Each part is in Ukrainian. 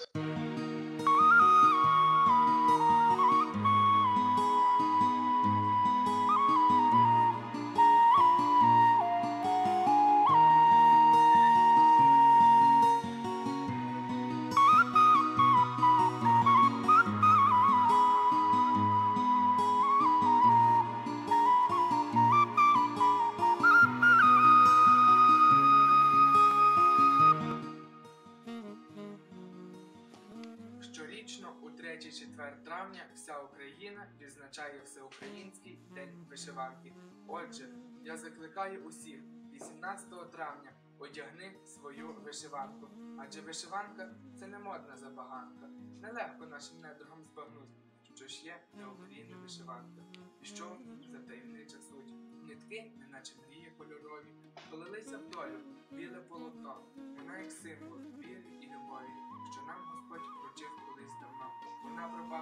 you 3-4 травня вся Україна відзначає Всеукраїнський день вишиванки. Отже, я закликаю усіх 18 травня одягни свою вишиванку, адже вишиванка це не модна забаганка. Нелегко нашим недругам збагнути, що ж є для України вишиванка, і що за таємнича суть. Нитки, неначе мрії кольорові, полилися в долю, біле полотно, вона як символ віри і любові, що нам Господь.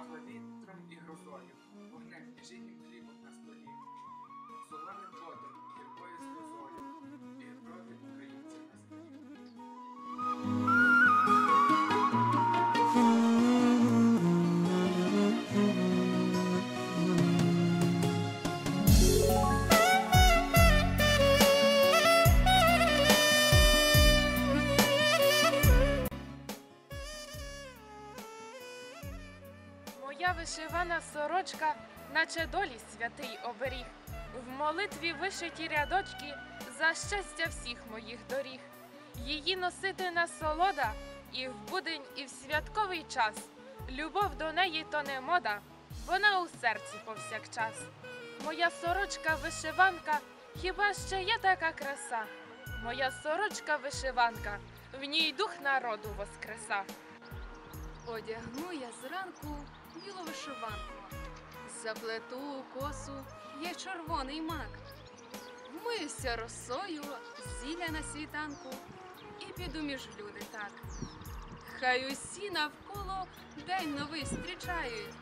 Вітром і грозою, вогнем і житнім хлібом Вишивана сорочка, наче долі святий оберіг. В молитві вишиті рядочки за щастя всіх моїх доріг. Її носити насолода і в будень, і в святковий час. Любов до неї то не мода, вона у серці повсякчас. Моя сорочка вишиванка, хіба ще є така краса? Моя сорочка вишиванка, в ній дух народу воскреса. Одягну я зранку білу вишиванку, заплету косу я червоний мак, вмиюся росою, зілля на світанку і піду між люди так. Хай усі навколо день новий зустрічають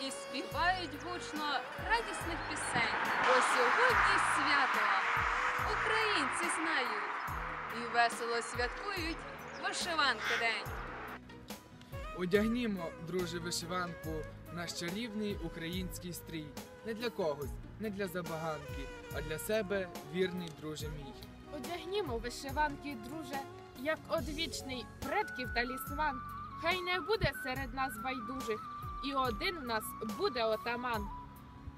і співають гучно радісних пісень. Бо сьогодні свято українці знають і весело святкують вишиванки день. Одягнімо, друже, вишиванку, наш чарівний український стрій. Не для когось, не для забаганки, а для себе вірний друже мій. Одягнімо вишиванки, друже, як одвічний предків талісман. Хай не буде серед нас байдужих, і один в нас буде отаман.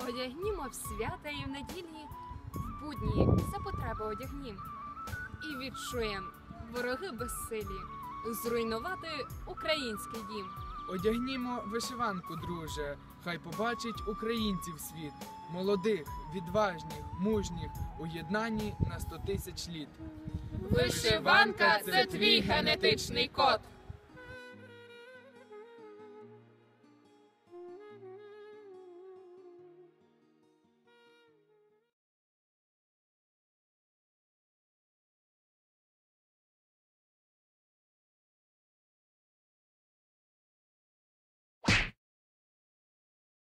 Одягнімо в свята і в неділі, в будні за потреби одягнім. І відчуєм вороги безсилі зруйнувати український дім. Одягнімо вишиванку, друже, хай побачить українців світ, молодих, відважних, мужніх, у єднанні на сто тисяч літ. Вишиванка це твій генетичний код.